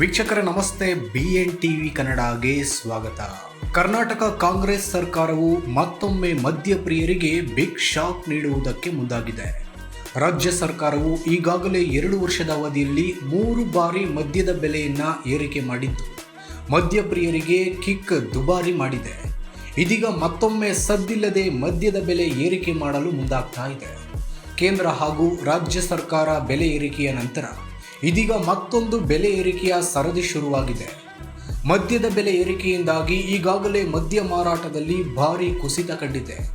ವೀಕ್ಷಕರ, ನಮಸ್ತೆ. B N TV ಕನ್ನಡಗೆ ಸ್ವಾಗತ. ಕರ್ನಾಟಕ ಕಾಂಗ್ರೆಸ್ ಸರ್ಕಾರವು ಮತ್ತೊಮ್ಮೆ ಮದ್ಯಪ್ರಿಯರಿಗೆ ಬಿಗ್ ಶಾಕ್ ನೀಡುವುದಕ್ಕೆ ಮುಂದಾಗಿದೆ. ರಾಜ್ಯ ಸರ್ಕಾರವು ಈಗಾಗಲೇ ಎರಡು ವರ್ಷದ ಅವಧಿಯಲ್ಲಿ ಮೂರು ಬಾರಿ ಮದ್ಯದ ಬೆಲೆಯನ್ನ ಏರಿಕೆ ಮಾಡಿದ್ದು, ಮದ್ಯಪ್ರಿಯರಿಗೆ ಕಿಕ್ ದುಬಾರಿ ಮಾಡಿದೆ. ಇದೀಗ ಮತ್ತೊಮ್ಮೆ ಸದ್ದಿಲ್ಲದೆ ಮದ್ಯದ ಬೆಲೆ ಏರಿಕೆ ಮಾಡಲು ಮುಂದಾಗ್ತಾ ಇದೆ. ಕೇಂದ್ರ ಹಾಗೂ ರಾಜ್ಯ ಸರ್ಕಾರ ಬೆಲೆ ಏರಿಕೆಯ ನಂತರ ಇದೀಗ ಮತ್ತೊಂದು ಬೆಲೆ ಏರಿಕೆಯ ಸರದಿ ಶುರುವಾಗಿದೆ. ಮದ್ಯದ ಬೆಲೆ ಏರಿಕೆಯಿಂದಾಗಿ ಈಗಾಗಲೇ ಮದ್ಯ ಮಾರಾಟದಲ್ಲಿ ಭಾರಿ ಕುಸಿತ ಕಂಡಿದೆ.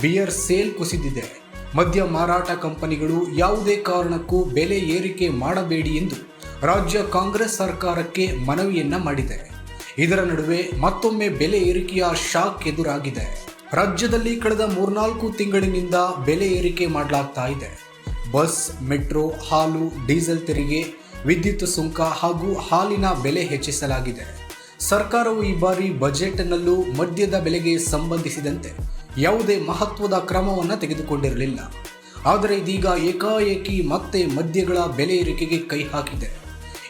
ಬಿಯರ್ ಸೇಲ್ ಕುಸಿದಿದೆ. ಮದ್ಯ ಮಾರಾಟ ಕಂಪನಿಗಳು ಯಾವುದೇ ಕಾರಣಕ್ಕೂ ಬೆಲೆ ಏರಿಕೆ ಮಾಡಬೇಡಿ ಎಂದು ರಾಜ್ಯ ಕಾಂಗ್ರೆಸ್ ಸರ್ಕಾರಕ್ಕೆ ಮನವಿಯನ್ನ ಮಾಡಿದೆ. ಇದರ ನಡುವೆ ಮತ್ತೊಮ್ಮೆ ಬೆಲೆ ಏರಿಕೆಯ ಶಾಕ್ ಎದುರಾಗಿದೆ. ರಾಜ್ಯದಲ್ಲಿ ಕಳೆದ ಮೂರ್ನಾಲ್ಕು ತಿಂಗಳಿನಿಂದ ಬೆಲೆ ಏರಿಕೆ ಮಾಡಲಾಗ್ತಾ ಇದೆ. ಬಸ್, ಮೆಟ್ರೋ, ಹಾಲು, ಡೀಸೆಲ್ ತೆರಿಗೆ, ವಿದ್ಯುತ್ ಸುಂಕ ಹಾಗೂ ಹಾಲಿನ ಬೆಲೆ ಹೆಚ್ಚಿಸಲಾಗಿದೆ. ಸರ್ಕಾರವು ಈ ಬಾರಿ ಬಜೆಟ್ನಲ್ಲೂ ಮದ್ಯದ ಬೆಲೆಗೆ ಸಂಬಂಧಿಸಿದಂತೆ ಯಾವುದೇ ಮಹತ್ವದ ಕ್ರಮವನ್ನು ತೆಗೆದುಕೊಂಡಿರಲಿಲ್ಲ. ಆದರೆ ಇದೀಗ ಏಕಾಏಕಿ ಮತ್ತೆ ಮದ್ಯಗಳ ಬೆಲೆ ಏರಿಕೆಗೆ ಕೈ ಹಾಕಿದೆ.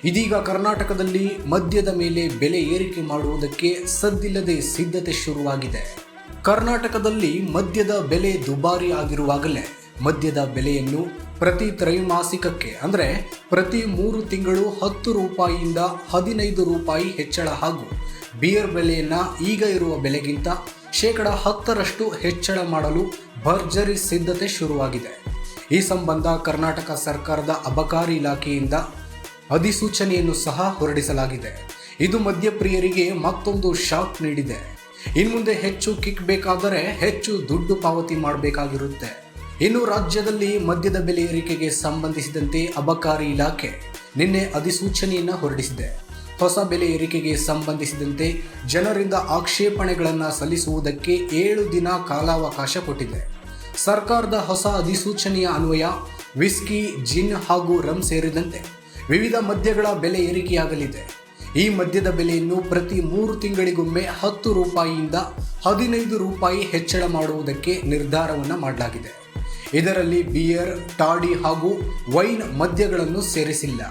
ಇದೀಗ ಕರ್ನಾಟಕದಲ್ಲಿ ಮದ್ಯದ ಮೇಲೆ ಬೆಲೆ ಏರಿಕೆ ಮಾಡುವುದಕ್ಕೆ ಸದ್ದಿಲ್ಲದೆ ಸಿದ್ಧತೆ ಶುರುವಾಗಿದೆ. ಕರ್ನಾಟಕದಲ್ಲಿ ಮದ್ಯದ ಬೆಲೆ ದುಬಾರಿ ಆಗಿರುವಾಗಲೇ ಮದ್ಯದ ಬೆಲೆಯನ್ನು ಪ್ರತಿ ತ್ರೈಮಾಸಿಕಕ್ಕೆ, ಅಂದರೆ ಪ್ರತಿ ಮೂರು ತಿಂಗಳು ಹತ್ತು ರೂಪಾಯಿಯಿಂದ ಹದಿನೈದು ರೂಪಾಯಿ ಹೆಚ್ಚಳ ಹಾಗೂ ಬಿಯರ್ ಬೆಲೆಯನ್ನು ಈಗ ಇರುವ ಬೆಲೆಗಿಂತ ಶೇಕಡ ಹತ್ತರಷ್ಟು ಹೆಚ್ಚಳ ಮಾಡಲು ಭರ್ಜರಿ ಸಿದ್ಧತೆ ಶುರುವಾಗಿದೆ. ಈ ಸಂಬಂಧ ಕರ್ನಾಟಕ ಸರ್ಕಾರದ ಅಬಕಾರಿ ಇಲಾಖೆಯಿಂದ ಅಧಿಸೂಚನೆಯನ್ನು ಸಹ ಹೊರಡಿಸಲಾಗಿದೆ. ಇದು ಮದ್ಯಪ್ರಿಯರಿಗೆ ಮತ್ತೊಂದು ಶಾಕ್ ನೀಡಿದೆ. ಇನ್ಮುಂದೆ ಹೆಚ್ಚು ಕಿಕ್ ಬೇಕಾದರೆ ಹೆಚ್ಚು ದುಡ್ಡು ಪಾವತಿ ಮಾಡಬೇಕಾಗಿರುತ್ತೆ. ಇನ್ನು ರಾಜ್ಯದಲ್ಲಿ ಮದ್ಯದ ಬೆಲೆ ಏರಿಕೆಗೆ ಸಂಬಂಧಿಸಿದಂತೆ ಅಬಕಾರಿ ಇಲಾಖೆ ನಿನ್ನೆ ಅಧಿಸೂಚನೆಯನ್ನು ಹೊರಡಿಸಿದೆ. ಹೊಸ ಬೆಲೆ ಏರಿಕೆಗೆ ಸಂಬಂಧಿಸಿದಂತೆ ಜನರಿಂದ ಆಕ್ಷೇಪಣೆಗಳನ್ನು ಸಲ್ಲಿಸುವುದಕ್ಕೆ ಏಳು ದಿನ ಕಾಲಾವಕಾಶ ಕೊಟ್ಟಿದೆ. ಸರ್ಕಾರದ ಹೊಸ ಅಧಿಸೂಚನೆಯ ಅನ್ವಯ ವಿಸ್ಕಿ, ಜಿನ್ ಹಾಗೂ ರಮ್ ಸೇರಿದಂತೆ ವಿವಿಧ ಮದ್ಯಗಳ ಬೆಲೆ ಏರಿಕೆಯಾಗಲಿದೆ. ಈ ಮದ್ಯದ ಬೆಲೆಯನ್ನು ಪ್ರತಿ ಮೂರು ತಿಂಗಳಿಗೊಮ್ಮೆ ಹತ್ತು ರೂಪಾಯಿಯಿಂದ ಹದಿನೈದು ರೂಪಾಯಿ ಹೆಚ್ಚಳ ಮಾಡುವುದಕ್ಕೆ ನಿರ್ಧಾರವನ್ನು ಮಾಡಲಾಗಿದೆ. ಇದರಲ್ಲಿ ಬಿಯರ್ ಟಾಡಿ ಹಾಗೂ ವೈನ್ ಮದ್ಯಗಳನ್ನು ಸೇರಿಸಿಲ್ಲ.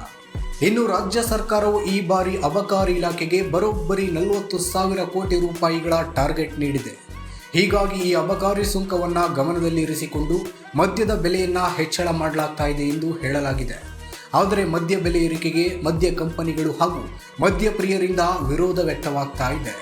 ಇನ್ನು ರಾಜ್ಯ ಸರ್ಕಾರವು ಈ ಬಾರಿ ಅಬಕಾರಿ ಇಲಾಖೆಗೆ ಬರೋಬ್ಬರಿ ನಲವತ್ತು ಸಾವಿರ ಕೋಟಿ ರೂಪಾಯಿಗಳ ಟಾರ್ಗೆಟ್ ನೀಡಿದೆ. ಹೀಗಾಗಿ ಈ ಅಬಕಾರಿ ಸುಂಕವನ್ನು ಗಮನದಲ್ಲಿರಿಸಿಕೊಂಡು ಮದ್ಯದ ಬೆಲೆಯನ್ನು ಹೆಚ್ಚಳ ಮಾಡಲಾಗ್ತಾ ಇದೆ ಎಂದು ಹೇಳಲಾಗಿದೆ. ಆದರೆ ಮದ್ಯ ಬೆಲೆ ಏರಿಕೆಗೆ ಮದ್ಯ ಕಂಪನಿಗಳು ಹಾಗೂ ಮದ್ಯಪ್ರಿಯರಿಂದ ವಿರೋಧ ವ್ಯಕ್ತವಾಗ್ತಾ ಇದೆ.